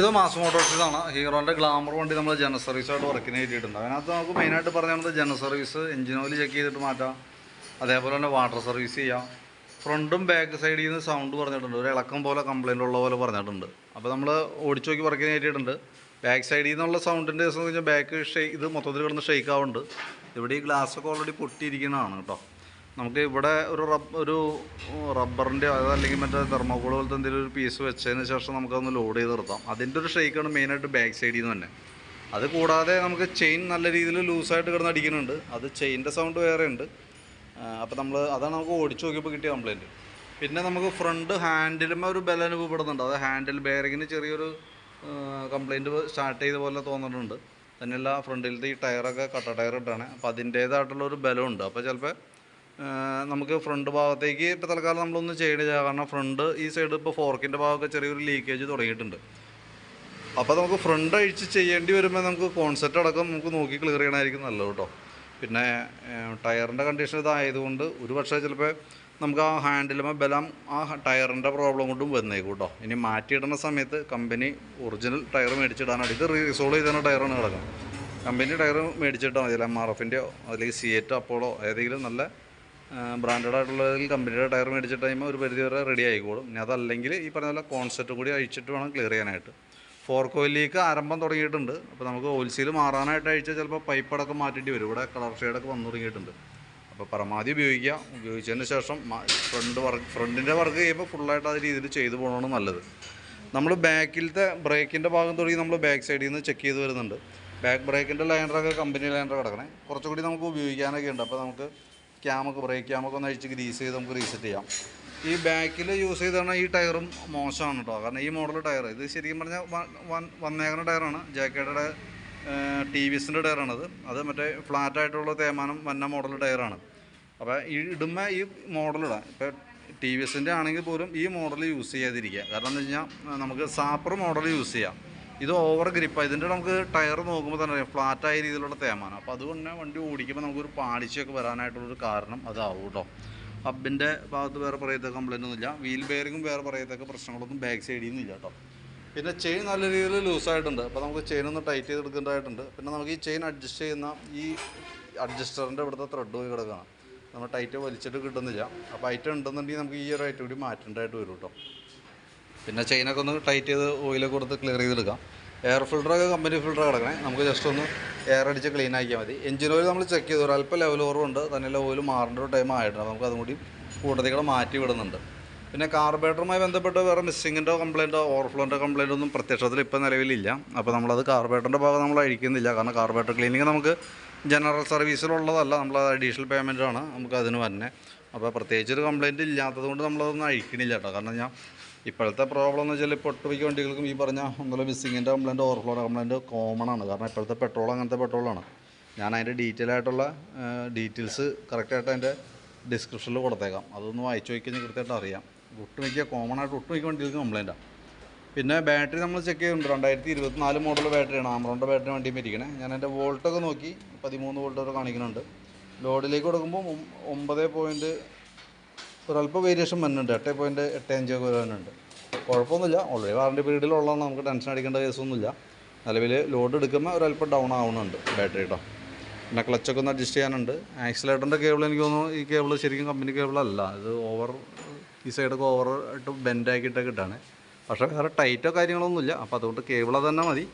ഇത് mass മോട്ടോഴ്സിലാണ് ഹീറോന്റെ glamour വണ്ടി നമ്മൾ ജനറൽ സർവീസായിട്ട് വർക്കിന് കയറ്റിയിട്ടുണ്ട്. അതിനകത്ത് നമുക്ക് മെയിനായിട്ട് പറഞ്ഞത് general service engine oil check ചെയ്തിട്ട് മാറ്റാം. അതേപോലെ തന്നെ വാട്ടർ സർവീസ് ചെയ്യാം. ഫ്രണ്ടും ബാക്ക് സൈഡിൽ നിന്ന് സൗണ്ട് പറഞ്ഞിട്ടുണ്ട്. ഒരു ഇളക്കം പോലെ കംപ്ലയിന്റ് ഉള്ള പോലെ പറഞ്ഞിട്ടുണ്ട്. അപ്പോൾ നമ്മൾ ഓടിച്ചു നോക്കി വർക്കിന് കയറ്റിയിട്ടുണ്ട്. ബാക്ക് സൈഡിൽ നിന്നുള്ള സൗണ്ടിന്റെ ദിവസം വെച്ചാൽ ബാക്ക് ഷെയ് ഇത് മൊത്തത്തിൽ കിടന്ന് ഷെയ്ക്ക് ആവുന്നുണ്ട്. ഇവിടെ ഈ ഗ്ലാസ്സൊക്കെ ഓൾറെഡി പൊട്ടിയിരിക്കുന്നതാണ് കേട്ടോ. നമുക്ക് ഇവിടെ ഒരു റബ്ബ് ഒരു റബ്ബറിന്റെ അതല്ലെങ്കിൽ മറ്റേ തെർമോക്കോൾ പോലത്തെ എന്തെങ്കിലും ഒരു പീസ് വെച്ചതിന് ശേഷം നമുക്കതൊന്ന് ലോഡ് ചെയ്ത് നിർത്താം. അതിന്റെ ഒരു ഷെയ്ക്കാണ് മെയിനായിട്ട് ബാക്ക് സൈഡിൽ നിന്ന് തന്നെ. അത് കൂടാതെ നമുക്ക് ചെയിൻ നല്ല രീതിയിൽ ലൂസായിട്ട് കിടന്ന് അടിക്കുന്നുണ്ട്. അത് ചെയിന്റെ സൗണ്ട് വേറെ ഉണ്ട് അപ്പോൾ നമ്മൾ അതാണ് നമുക്ക് ഓടിച്ചു നോക്കിയപ്പോൾ കിട്ടിയ കംപ്ലയിന്റ് പിന്നെ നമുക്ക് ഫ്രണ്ട് ഹാൻഡിലുമ്പോൾ ഒരു ബലം അനുഭവപ്പെടുന്നുണ്ട്. അത് ഹാൻഡിൽ ബെയറിങ്ങിന് ചെറിയൊരു കംപ്ലയിന്റ് സ്റ്റാർട്ട് ചെയ്ത പോലെ തോന്നിയിട്ടുണ്ട് തന്നെയല്ല ഫ്രണ്ടിലത്തെ ഈ ടയറൊക്കെ കട്ട ടയർ ഇട്ടാണ്. അപ്പോൾ അതിന്റേതായിട്ടുള്ള ഒരു ബലമുണ്ട് അപ്പോൾ ചിലപ്പോൾ നമുക്ക് ഫ്രണ്ട് ഭാഗത്തേക്ക് ഇപ്പോൾ തൽക്കാലം നമ്മളൊന്നും ചെയ്യണില്ല കാരണം ഫ്രണ്ട് ഈ സൈഡ് ഇപ്പോൾ ഫോർക്കിന്റെ ഭാഗമൊക്കെ ചെറിയൊരു ലീക്കേജ് തുടങ്ങിയിട്ടുണ്ട്. അപ്പോൾ നമുക്ക് ഫ്രണ്ട് അഴിച്ച് ചെയ്യേണ്ടി വരുമ്പോൾ നമുക്ക് കോൺസെപ്റ്റ് അടക്കം നമുക്ക് നോക്കി ക്ലിയർ ചെയ്യണമായിരിക്കും നല്ലത് കേട്ടോ. പിന്നെ ടയറിന്റെ കണ്ടീഷൻ ഇതായതുകൊണ്ട് ഒരു പക്ഷേ ചിലപ്പോൾ നമുക്ക് ആ ഹാൻഡിലുമ്പോൾ ബലം ആ ടയറിന്റെ പ്രോബ്ലം കൊണ്ടും വന്നേക്കും കേട്ടോ. ഇനി മാറ്റിയിടുന്ന സമയത്ത് കമ്പനി ഒറിജിനൽ ടയർ മേടിച്ചിടാനാണ്. ഇത് റീസോൾവ് ചെയ്ത ടയറാണ് കിടക്കുന്നത്. കമ്പനി ടയർ മേടിച്ചിട്ടാൽ മതി. എം ആർ എഫിന്റെയോ അല്ലെങ്കിൽ സി അപ്പോളോ ഏതെങ്കിലും നല്ല ബ്രാൻഡഡ് ആയിട്ടുള്ളതിൽ കമ്പനിയുടെ ടയർ മേടിച്ച ടൈം ഒരു പരിധി വരെ റെഡി ആയിക്കോളും. ഇനി അതല്ലെങ്കിൽ ഈ പറഞ്ഞ പോലെ കോൺസെപ്റ്റ് കൂടി അഴിച്ചിട്ട് വേണം ക്ലിയർ ചെയ്യാനായിട്ട്. ഫോർ കോയിലേക്ക് ആരംഭം തുടങ്ങിയിട്ടുണ്ട്. അപ്പോൾ നമുക്ക് ഓയിൽ സീൽ മാറാനായിട്ട് അഴിച്ചാൽ ചിലപ്പോൾ പൈപ്പ് അടക്കം മാറ്റേണ്ടി വരും. ഇവിടെ കളർ ഷെയ്ഡൊക്കെ വന്നു തുടങ്ങിയിട്ടുണ്ട്. അപ്പോൾ പരമാവധി ഉപയോഗിക്കുക. ഉപയോഗിച്ചതിന് ശേഷം ഫ്രണ്ട് വർക്ക് ഫ്രണ്ടിന്റെ വർക്ക് ചെയ്യുമ്പോൾ ഫുള്ളായിട്ട് ആ രീതിയിൽ ചെയ്തു പോകണമെന്ന് നല്ലത്. നമ്മൾ ബാക്കിലത്തെ ബ്രേക്കിന്റെ ഭാഗം തുടങ്ങി നമ്മൾ ബാക്ക് സൈഡിൽ നിന്ന് ചെക്ക് ചെയ്ത് വരുന്നുണ്ട്. ബാക്ക് ബ്രേക്കിന്റെ ലൈനറൊക്കെ കമ്പനി ലൈനർ കിടക്കണേ. കുറച്ചുകൂടി നമുക്ക് ഉപയോഗിക്കാനൊക്കെ ഉണ്ട്. അപ്പോൾ നമുക്ക് ക്യാമൊക്കെ ബ്രേക്ക് ക്യാമൊക്കെ ഒന്ന് അഴിച്ച് ഗ്രീസ് ചെയ്ത് നമുക്ക് റീസെറ്റ് ചെയ്യാം. ഈ ബാക്കിൽ യൂസ് ചെയ്താണ് ഈ ടയറും മോശമാണ് കേട്ടോ കാരണം ഈ മോഡൽ ടയർ ഇത് ശരിക്കും പറഞ്ഞാൽ വന്നേക്കുന്ന ടയറാണ് ജാക്കയുടെ ടി വി എസിന്റെ ടയറാണത് അത് മറ്റേ ഫ്ലാറ്റായിട്ടുള്ള തേമാനം വന്ന മോഡൽ ടയറാണ് അപ്പോൾ ഈ ഇടുമ്പോൾ ഈ മോഡലിടാം ഇപ്പോൾ ടി വി എസിന്റെ ആണെങ്കിൽ പോലും ഈ മോഡൽ യൂസ് ചെയ്യാതിരിക്കുക. കാരണം എന്താ വെച്ച് കഴിഞ്ഞാൽ നമുക്ക് സാപ്പർ മോഡൽ യൂസ് ചെയ്യാം. ഇത് ഓവർ ഗ്രിപ്പാണ് ഇതിന്റെ നമുക്ക് ടയർ നോക്കുമ്പോൾ തന്നെ അറിയാം ഫ്ലാറ്റായ രീതിയിലുള്ള തേമാണ് അപ്പോൾ അതുകൊണ്ട് വണ്ടി ഓടിക്കുമ്പോൾ നമുക്കൊരു പാളിച്ചയൊക്കെ വരാനായിട്ടുള്ളൊരു കാരണം അതാവും കേട്ടോ ഹബിന്റെ ഭാഗത്ത് വേറെ പറയത്തക്ക കംപ്ലൈന്റ് ഒന്നുമില്ല വീൽ ബെയറിങ്ങും വേറെ പറയത്തക്ക പ്രശ്നങ്ങളൊന്നും ബാക്ക് സൈഡിൽ നിന്നില്ല കേട്ടോ പിന്നെ ചെയിൻ നല്ല രീതിയിൽ ലൂസായിട്ടുണ്ട് അപ്പോൾ നമുക്ക് ചെയിൻ ഒന്ന് ടൈറ്റ് ചെയ്ത് എടുക്കേണ്ടതായിട്ടുണ്ട് പിന്നെ നമുക്ക് ഈ ചെയിൻ അഡ്ജസ്റ്റ് ചെയ്യുന്ന ഈ അഡ്ജസ്റ്ററിന്റെ ഇവിടുത്തെ ത്രെഡ് പോയി കിടക്കുകയാണ് നമ്മൾ ടൈറ്റ് വലിച്ചിട്ട് കിട്ടുന്നില്ല. അപ്പോൾ ഐറ്റം ഉണ്ടെന്നുണ്ടെങ്കിൽ നമുക്ക് ഈ ഒരു ഐറ്റം കൂടി മാറ്റേണ്ടതായിട്ട് വരും കേട്ടോ പിന്നെ ചെയിനൊക്കെ ഒന്ന് ടൈറ്റ് ചെയ്ത് ഓയിലൊക്കെ കൊടുത്ത് ക്ലിയർ ചെയ്തെടുക്കാം. എയർ ഫിൽറ്ററൊക്കെ കമ്പനി ഫിൽറ്റർ കിടക്കണേ. നമുക്ക് ജസ്റ്റ് ഒന്ന് എയർ അടിച്ച് ക്ലീൻ ആക്കിയാൽ മതി. എഞ്ചിൻ ഓയിൽ നമ്മൾ ചെക്ക് ചെയ്തു. ഒരല്പം ലെവൽ കുറവുണ്ട്. തന്നെ ഓയിൽ മാറേണ്ട ഒരു ടൈം ആയിട്ടുണ്ട്. നമുക്ക് അതും കൂടി കൂട്ടത്തിൽ കൂടെ മാറ്റി വിടുന്നുണ്ട്. പിന്നെ കാർബേറ്ററുമായി ബന്ധപ്പെട്ട് വേറെ മിസ്സിങ്ങിന്റെ കംപ്ലയിന്റോ ഓവർഫ്ലോന്റെ കംപ്ലയിന്റ് ഒന്നും പ്രത്യക്ഷത്തിൽ ഇപ്പോൾ നിലവിലില്ല. അപ്പോൾ നമ്മളത് കാർബേറ്ററിന്റെ ഭാഗം നമ്മൾ അഴിക്കുന്നില്ല. കാരണം കാർബേറ്റർ ക്ലീനിങ് നമുക്ക് ജനറൽ സർവീസിലുള്ളതല്ല നമ്മൾ അഡീഷണൽ പേയ്മെന്റാണ് നമുക്ക് അതിന് തന്നെ അപ്പോൾ പ്രത്യേകിച്ച് ഒരു കംപ്ലയിന്റ് ഇല്ലാത്തത് കൊണ്ട് നമ്മളതൊന്നും അഴിക്കണില്ല കേട്ടോ. കാരണം ഞാൻ ഇപ്പോഴത്തെ പ്രോബ്ലം എന്ന് വെച്ചാൽ ഇപ്പോൾ ഒട്ടുമിക്ക വണ്ടികൾക്കും ഈ പറഞ്ഞ ഒന്നുമില്ല മിസ്സിങ്ങിന്റെ കംപ്ലൈന്റ് ഓവർഫ്ലോ കംപ്ലൈന്റ് കോമൺ ആണ്. കാരണം ഇപ്പോഴത്തെ പെട്രോൾ അങ്ങനത്തെ പെട്രോളാണ് ഞാൻ അതിന്റെ ഡീറ്റെയിൽ ആയിട്ടുള്ള ഡീറ്റെയിൽസ് കറക്റ്റായിട്ട് അതിന്റെ ഡിസ്ക്രിപ്ഷനിൽ കൊടുത്തേക്കാം. അതൊന്ന് വായിച്ചു നോക്കിക്കഴിഞ്ഞാൽ കൃത്യമായിട്ട് അറിയാം. ഒട്ടുമിക്ക കോമൺ ആയിട്ട് ഒട്ടുമിക്ക വണ്ടികൾക്ക് കംപ്ലൈന്റാണ് പിന്നെ ബാറ്ററി നമ്മൾ ചെക്ക് ചെയ്യുന്നുണ്ട് രണ്ടായിരത്തി ഇരുപത്തിനാല് മോഡൽ ബാറ്ററിയാണ് ആമറോണിന്റെ ബാറ്ററി വണ്ടി മേടിക്കണേ. ഞാൻ എന്റെ വോൾട്ടൊക്കെ നോക്കി. പതിമൂന്ന് വോൾട്ടൊക്കെ കാണിക്കുന്നുണ്ട്. ലോഡിലേക്ക് കൊടുക്കുമ്പോൾ ഒമ്പത് പോയിന്റ് ഒരല്പം വേരിയേഷൻ വരുന്നുണ്ട് എട്ട് പോയിന്റ് എട്ട് അഞ്ച് ഒക്കെ വരുന്നുണ്ട് കുഴപ്പമൊന്നുമില്ല. ഓൾറെഡി വാറണ്ടി പീരീഡിലുള്ളതാണ് നമുക്ക് ടെൻഷൻ അടിക്കേണ്ട കേസൊന്നുമില്ല നിലവിൽ ലോഡ് എടുക്കുമ്പോൾ ഒരല്പം ഡൗൺ ആവുന്നുണ്ട് ബാറ്ററി കേട്ടോ പിന്നെ ക്ലച്ചൊക്കെ ഒന്ന് അഡ്ജസ്റ്റ് ചെയ്യാനുണ്ട്. ആക്സിലേറ്ററിന്റെ കേബിൾ എനിക്ക് തോന്നുന്നു ഈ കേബിൾ ശരിക്കും കമ്പനി കേബിളല്ല ഇത് ഓവർ ഈ സൈഡൊക്കെ ഓവർ ആയിട്ട് ബെൻഡാക്കിയിട്ടൊക്കെ ഇട്ടാണ്. പക്ഷേ വേറെ ടൈറ്റോ കാര്യങ്ങളൊന്നുമില്ല അപ്പോൾ അതുകൊണ്ട് കേബിൾ തന്നെ മതി.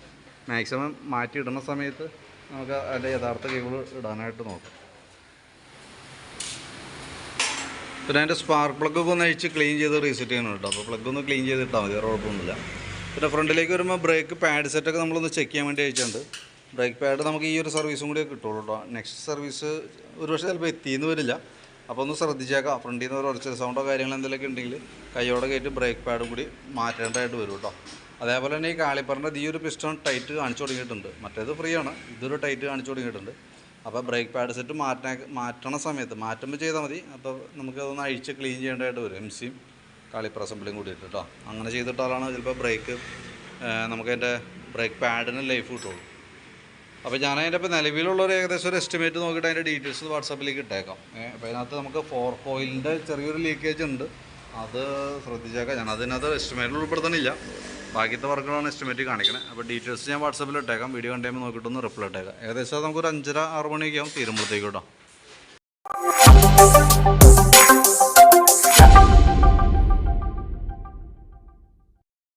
മാക്സിമം മാറ്റി ഇടുന്ന സമയത്ത് നമുക്ക് അതിന്റെ യഥാർത്ഥ കേബിൾ ഇടാനായിട്ട് നോക്കാം. പിന്നെ അതിന്റെ സ്പാർക്ക് പ്ലഗ് ഒക്കെ ഒന്ന് അഴിച്ച് ക്ലീൻ ചെയ്ത് റീസെറ്റ് ചെയ്യണം കേട്ടോ. അപ്പോൾ പ്ലഗ് ഒന്ന് ക്ലീൻ ചെയ്ത് ചെയ്തിട്ടാൽ മതി വേറെ കുഴപ്പമൊന്നുമില്ല. പിന്നെ ഫ്രണ്ടിലേക്ക് വരുമ്പോൾ ബ്രേക്ക് പാഡ് സെറ്റൊക്കെ നമ്മളൊന്ന് ചെക്ക് ചെയ്യാൻ വേണ്ടി അയച്ചിട്ടുണ്ട്. ബ്രേക്ക് പാഡ് നമുക്ക് ഈ ഒരു സർവീസും കൂടി കിട്ടുള്ളൂ കേട്ടോ. നെക്സ്റ്റ് സർവീസ് ഒരു പക്ഷേ ചിലപ്പോൾ എത്തിയെന്ന് വരില്ല. അപ്പോൾ ഒന്ന് ശ്രദ്ധിച്ചേക്കാം. ഫ്രണ്ടിൽ നിന്ന് ഒരു സൗണ്ടോ കാര്യങ്ങളോ എന്തെങ്കിലുമൊക്കെ ഉണ്ടെങ്കിൽ കൈയോടെ കയറ്റി ബ്രേക്ക് പാഡും കൂടി മാറ്റേണ്ടതായിട്ട് വരും കേട്ടോ. അതേപോലെ തന്നെ ഈ കാളിപ്പറിന്റെ ഈ ഒരു പിസ്റ്റൺ ടൈറ്റ് കാണിച്ചു തുടങ്ങിയിട്ടുണ്ട്. മറ്റേത് ഫ്രീ ആണ്. ഇതൊരു ടൈറ്റ് കാണിച്ചു തുടങ്ങിയിട്ടുണ്ട്. അപ്പോൾ ബ്രേക്ക് പാഡ് സെറ്റ് മാറ്റാൻ മാറ്റണ സമയത്ത് മാറ്റുമ്പോൾ ചെയ്താൽ മതി. അപ്പോൾ നമുക്ക് അതൊന്ന് അഴിച്ച് ക്ലീൻ ചെയ്യേണ്ടതായിട്ട് വരും. എം സിയും കാളിപ്പുറ അസംബ്ലിയും കൂടിയിട്ട് കേട്ടോ അങ്ങനെ ചെയ്തിട്ടാലാണ് ചിലപ്പോൾ ബ്രേക്ക് നമുക്ക് നമുക്കതിന്റെ ബ്രേക്ക് പാഡിന് ലൈഫ് കിട്ടുള്ളൂ. അപ്പോൾ ഞാൻ അതിന്റെ ഇപ്പോൾ നിലവിലുള്ള ഒരു ഏകദേശം ഒരു എസ്റ്റിമേറ്റ് നോക്കിയിട്ട് അതിന്റെ ഡീറ്റെയിൽസ് വാട്സാപ്പിലേക്ക് ഇട്ടേക്കാം. അപ്പോൾ അതിനകത്ത് നമുക്ക് ഫോർ കോയിലിന്റെ ചെറിയൊരു ലീക്കേജ് ഉണ്ട്. അത് ശ്രദ്ധിച്ചേക്കാം. ഞാൻ അതിനകത്ത് എസ്റ്റിമേറ്റിൽ ഉൾപ്പെടുത്തണില്ല. ബാക്കിയത്തെ വർക്കുകളാണ് എസ്റ്റിമേറ്റ് കാണിക്കണേ. അപ്പോൾ ഡീറ്റെയിൽസ് ഞാൻ വാട്സപ്പിൽ ഇട്ടേക്കാം. വീഡിയോ കണ്ടുമ്പോൾ നോക്കിയിട്ടൊന്ന് റിപ്ലൈ ഇട്ടേക്കാം. ഏകദേശം നമുക്കൊരു അഞ്ചര ആറ് മണിയൊക്കെ ആവും തീരുമ്പോഴത്തേക്കും കേട്ടോ.